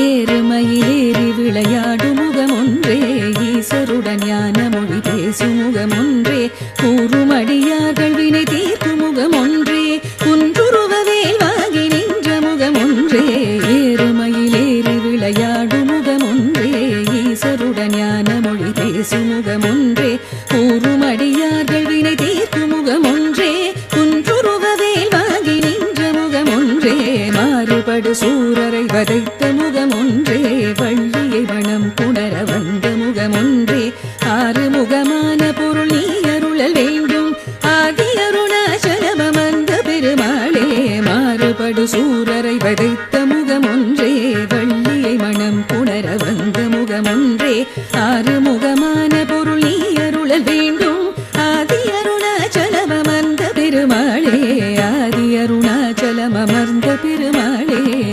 ஏறுமயிலேறி விளையாடும் முகமொன்றே. ஈசருடன் ஞான மொழி பேசும் முகமொன்றே. கூறுமடியார்கள் வினை தீர்க்கும் முகமொன்றே. குன்றுருவவேல் வாங்கி நின்ற முகமொன்றே. ஏறுமயிலேறி விளையாடும் முகம் ஈசருடன் ஞான மொழி பேசும் முகமொன்றே. கூறுமடியார்கள் வினை தீர்க்கும் முகமொன்றே. குன்றுருவவேல் வாங்கி நின்ற முகமொன்றே. மாறுபடு சூரரை வதைத்த முகம் ஆறு முகமான பொருள் நீ அருளல் வேண்டும். ஆதி அருணாச்சலமந்த பெருமாளே மாறுபடு சூரரை வதைத்த முகம் ஒன்றே வள்ளியை மனம் புணர வந்த முகம் ஒன்றே ஆறு பொருள் நீ அருளல் வேண்டும். ஆதி அருணாச்சலமந்த பெருமாளே ஆதி அருணாச்சலம் அமர்ந்த பெருமாளே.